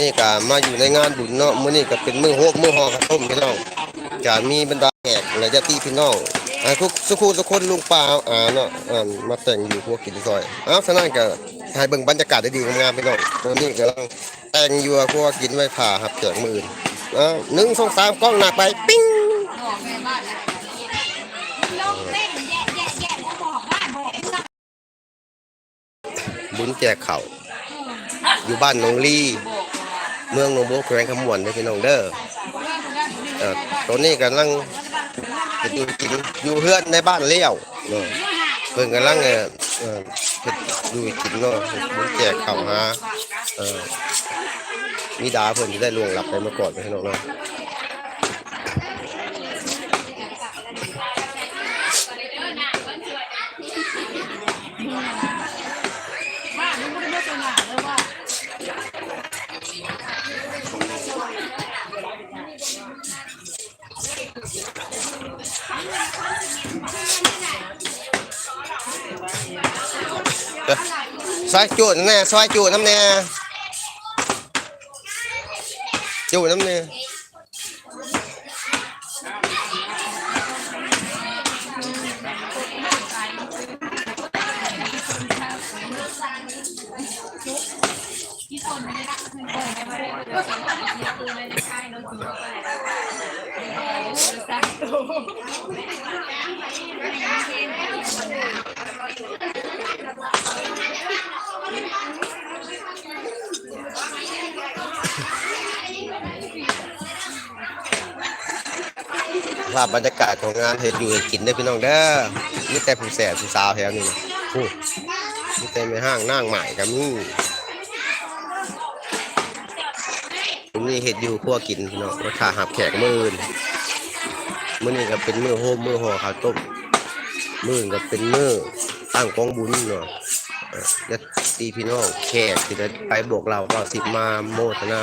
นี่ก็มาอยู่ในงานบุญเนาะมื้อนี้ก็เป็นมื้อโฮบมื้อฮอข้าวต้มพี่น้องก็มีบรรดาแขกและญาติพี่น้องอ่าทุกสุขุทุคนลุงป้าอ่าเนาะอ่ามาแต่งอยู่พวกกินซอยอ้าวฉะนั้นก็ให้เบิ่งบรรยากาศได้ดีงามๆพี่น้องตัวนี้กำลังแต่งอยู่พวกกินไว้ผ่าครับแจกมื้ออื่นอ้าวหนึ่งสองสามกล้องหน้าไปปิ้งบุญแจกเข้าอยู่บ้านหนองลี่ เมืองหนองบัวแขวงขมวนเด้อพี่น้องเด้อเอ่อตัวนี้กำลังเฮ็ดอยู่กินอยู่เฮือนในบ้านเลี้ยวเนาะเพิ่นกำลังเอ่อเอ่อเฮ็ดอยู่กินเนาะมันแจกข้าวหาเอ่อมีดาเพิ่นจะได้ล่วงลับไปเมื่อก่อนพี่น้องเนาะ เอ้อซอยจูดแน่ซอ ภาพบรรยากาศของงานเฮ็ดอยู่เฮ็ดกินเด้อพี่น้องเด้อมีแต่ผู้แสบผู้สาวแถวนี้นะโอ้มีแต่แม่ห้างนางใหม่ก็มีนี่เฮ็ดอยู่ครัวกินพี่น้องราคาหับแขกมื้ออื่นมื้อนี้ก็เป็นมื้อโฮมมื้อห่อข้าวต้มมื้ออื่นก็เป็นมื้อตั้งกองบุญเนาะเอ่อญาติพี่น้องแขกที่ได้ไปบอกเราก็สิมาโมทนา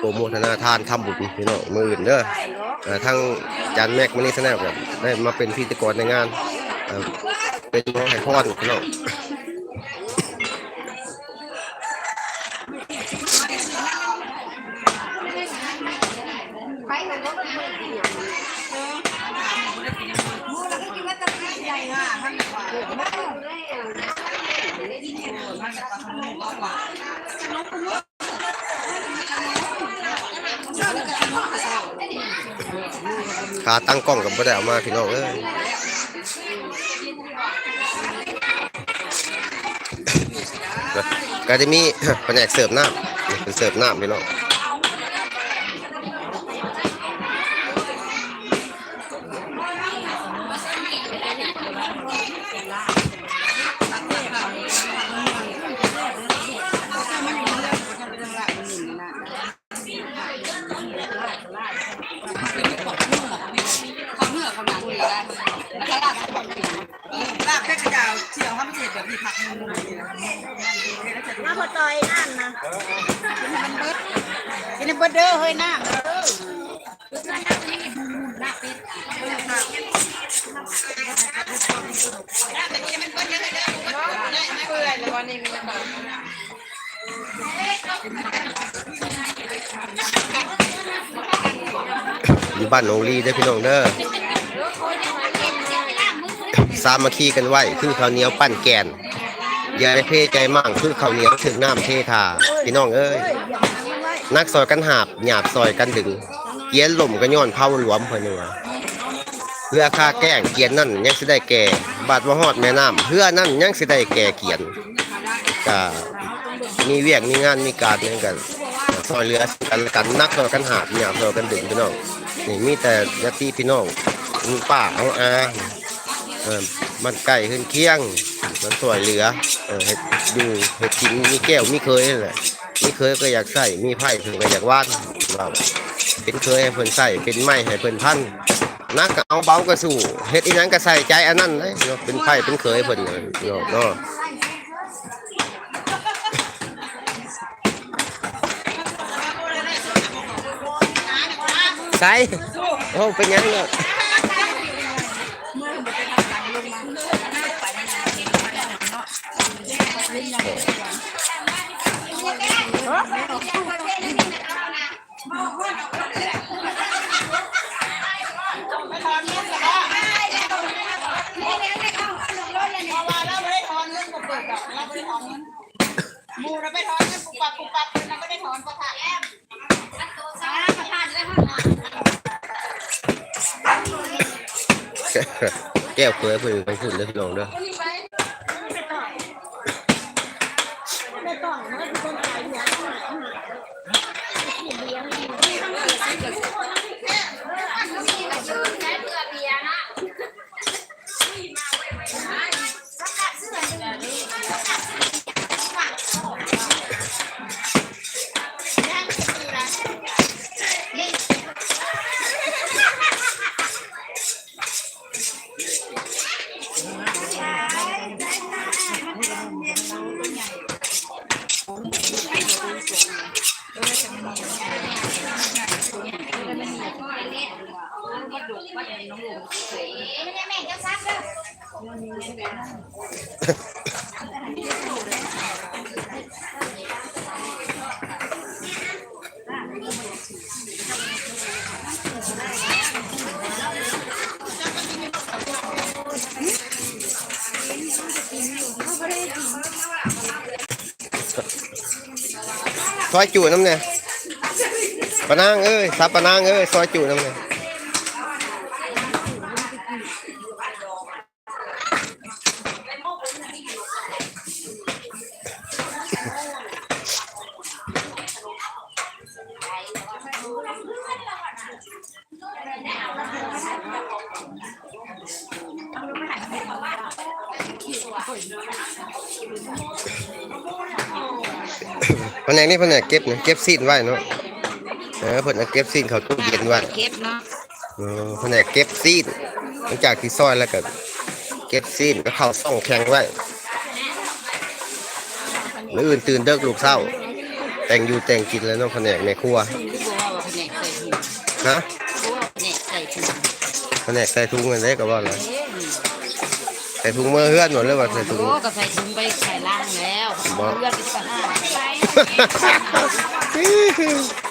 โปรโมทนาทานทำบุญพี่น้องมืออื่นเด้อทั้งจันแม็กมานี่แสดงแบบได้มาเป็นพิธีกรในงานเป็นน้องไห้พอดพี่น้อง ไปลงรถมือเดียวมูแล้วก็คิดว่าจะใหญ่อะท่านบอกว่า ขาตั้งกล้องกับบ่ได้เอามาพี่น้องเอ้ยก็จะมีแผนกเสิร์ฟน้ำเป็นเสิร์ฟน้ำพี่น้อง แบบมีผักมือน้าพอจอยน้ำนะกินเบิดเด้อเฮ้ยน้ำเด้ออยู่บ้านหนองลีเด้พี่น้องเด้อสามัคคีกันไว้คือข้าวเหนียวปั้นแกน อย่าได้เพใจมั่งคือข้าวเหนียวถึงน้ำเททาพี่น้องเอ้ยนักซอยกันหาบหยาบซอยกันดึงเกียนหล่มก็ย้อนเผาหลวมเพิ่นนี่ว่าเพื่อค่าแก้งเกียนนั่นยังสิได้แก่บาดว่าฮอดแม่น้ำเพื่อนั่นยังสิได้แก่เกียนก็มีเวียกมีงานมีการเหมือนกันซอยเหลือกันกันนักซอยกันหาบหยาบซอยกันดึงพี่น้องนี่มีแต่ญาติพี่น้องมีป้าเอาอาเออมันไก่ขึ้นเคียง มันสวยเหลือ เออเฮ็ดอยู่เฮ็ดกินมีแก้วมีเคยนั่นแหละมีเคยก็อยากใส่มีไผ่เพิ่นก็อยากวาดว่าเป็นเคยให้เพิ่นใส่เป็นไม้ให้เพิ่นพันนักเอาเบาก็สู้เฮ็ดอีหยังก็ใส่ใจอันนั้นเลยเนาะเป็นไผ่เป็นเคยเพิ่นเนาะเนาะใส่โอ้เนาะ มูเราไปถอนเงิปุบปับปุบปับเราไม่ได้ถอนประะแอมประทะได้ห้อแก้วเกลือเพื่อไปขึ้นเลยพี่น้งด้วย ซอยจูน้ำเนี่ยปะนางเอ้ยซับปะนางเอ้ยซอยจูน้ำเนี่ย แผนกนี้แผนกเก็บนะเก็บซีนไว้เนาะเออเพิ่นเอาเก็บซีนเขาตู้เย็นไว้เก็บเนาะเออแผนกเก็บซีนหลังจากที่ซอยแล้วก็เก็บซีนก็เข้าซ่องแข็งไว้มื้ออื่นตื่นเด็กลูกเศร้า แต่งอยู่แต่งกินแล้วเนาะแผนกในครัวที่บอกว่าแผนกใส่ถุงฮะบอกว่าแผนกใส่ถุงแผนกใส่ถุงกันได้ก็ว่าแล้ว ใส่ถุงมือเฮือนหมดเลยว่าใส่ถุง โอ้ก็ใส่ถุงไปใส่ล่างแล้วบ่เลือดเป็นสหาย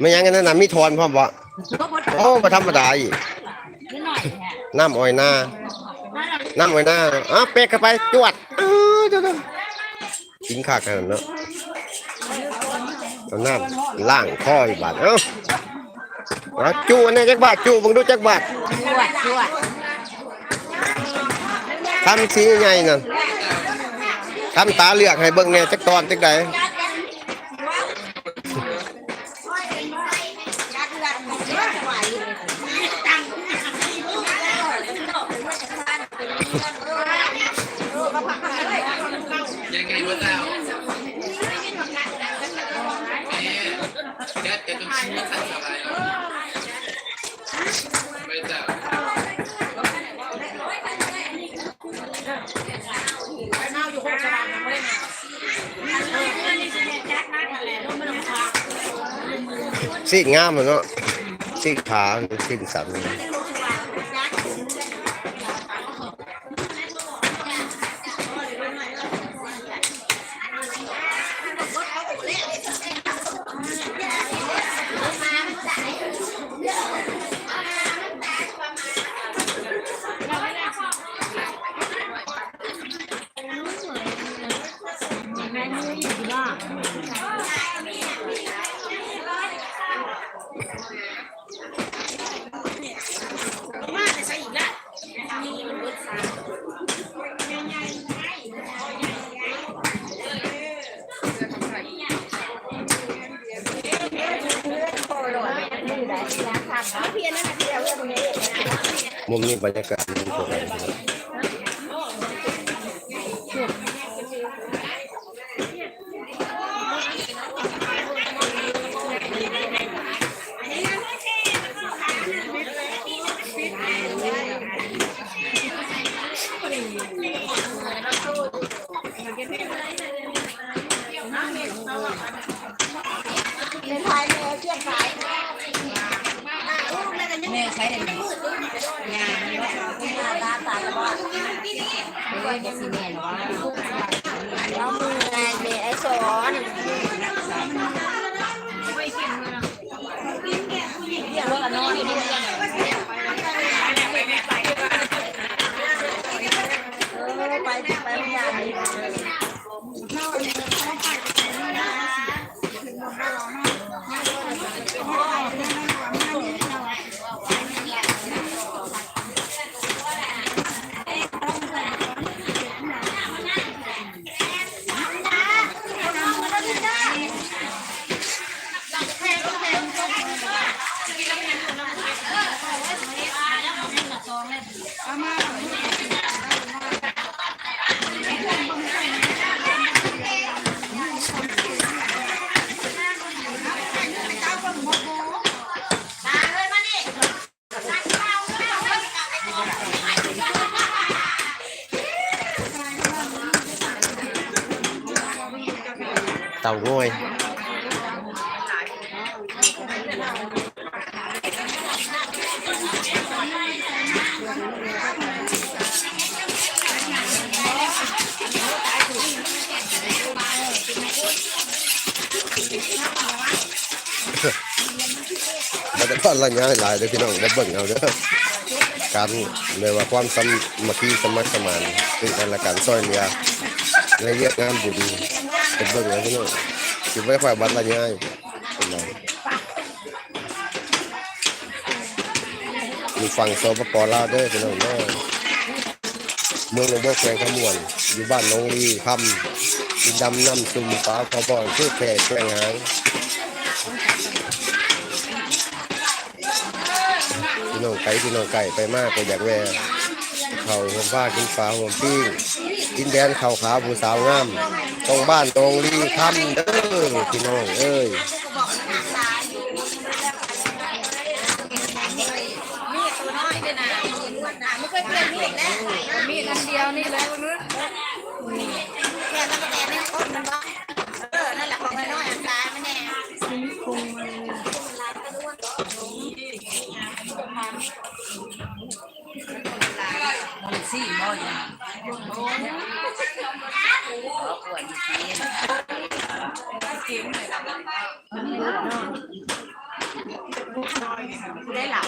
ไม่ยังกันนั่นน่ะมีทอนพร้อมบ่โอ้บ่ธรรมดาอีกนิดหน่อยแหละน้ำอ้อยหน้าน้ำอ้อยหน้าอ้าวเป๊กเข้าไปจวดอ้าวเจ้าๆกินข้าวกันเนาะเอาน้ำล้างคออีกบาทเอ้าเอาจูอันนี้จักบาทจูเบิ่งดูจักบาทชวดชวดทำสีใหญ่ๆนั่นทำตาเลือกให้เบิ่งแหน่จักตอนจักใด ซีกงามอะเนาะซีกขาซีกสัน มุมนี้บรรยากาศมันสวย แม่ใช้ได้ไรงานตาตาแล้วว่าเฮ้ยจะซีเมนต์ว่าแล้วมืองานเมย์ไอสอนเดี๋ยวเรานอนอยู่นี่กันเออไปไปไม่ได้ เต่าง่อยเราจะพันละง่ายหลายเลยพี่น้องมาเบิ่งเอาเด้อการเรียกว่าความสมัคคีสมัครสมานซึ่งกันและกันซอยเหลือ เรียกงานบุญเป็นเบิ่งเอาพี่น้องคิดไว้ฝ่ายบัตรละง่ายเป็นไรมีฝั่งสปปลาวด้อพี่น้องเด้อเมืองหนองบัวแขวงขมวน อยู่บ้านหนองลีคำดินดำน้ำซุ่มฟ้าพอบอนคือแขกแกลงหางพี่น้องไก่พี่น้องไก่ไปมากก็อยากแวะเขาหัวฟ้ากินฟ้าหัวปิ้ง กินแดนเขาขาวผู้สาวงามตรงบ้านตรงรีคำเด้อพี่น้องเอ้ยมีดตัวน้อยด้วยนะมีดแล้วมีดอันเดียวนี่เลย ปวดทีได้เหล่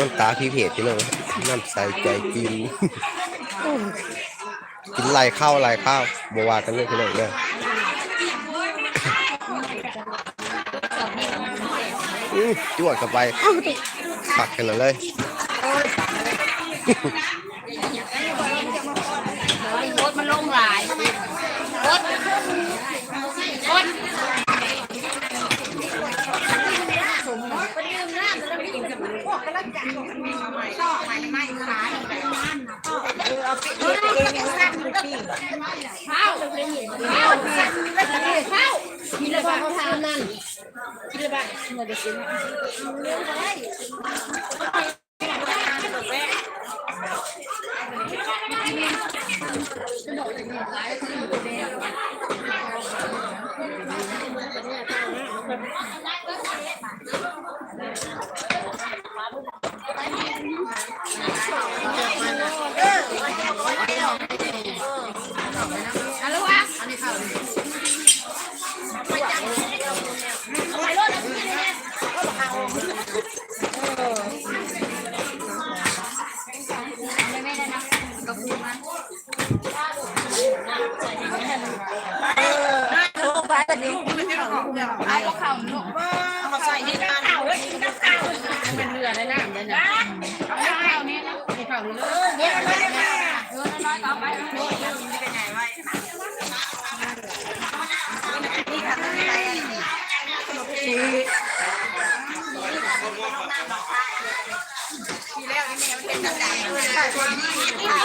น้ำตาพี่เพจพี่น้องน้ำใสใจกินกินไหลข้าวไหลข้าวบว่ากันเลยพี่น้องเด้ออื้อจวดเข้าไปปักกันเลย เขาเขาเขาเขาเขาเขา Ai, que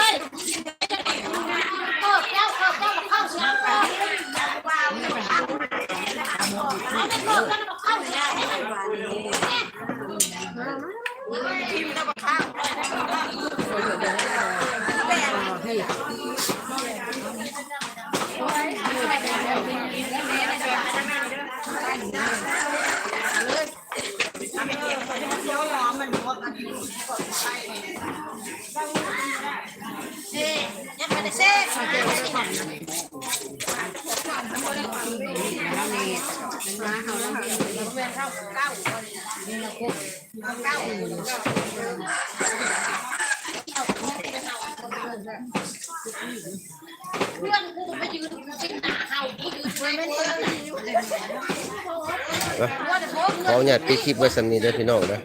ขอเนี่ยปิดคลิปไว้สำนีเด้อพี่น้องนะ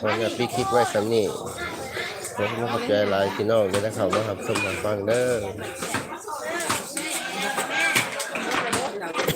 ขอเนี่ยปิดคลิปไว้สำนีขอให้ขอบใจหลายพี่น้องด้อนะครับมารับชมรับฟังเด้อ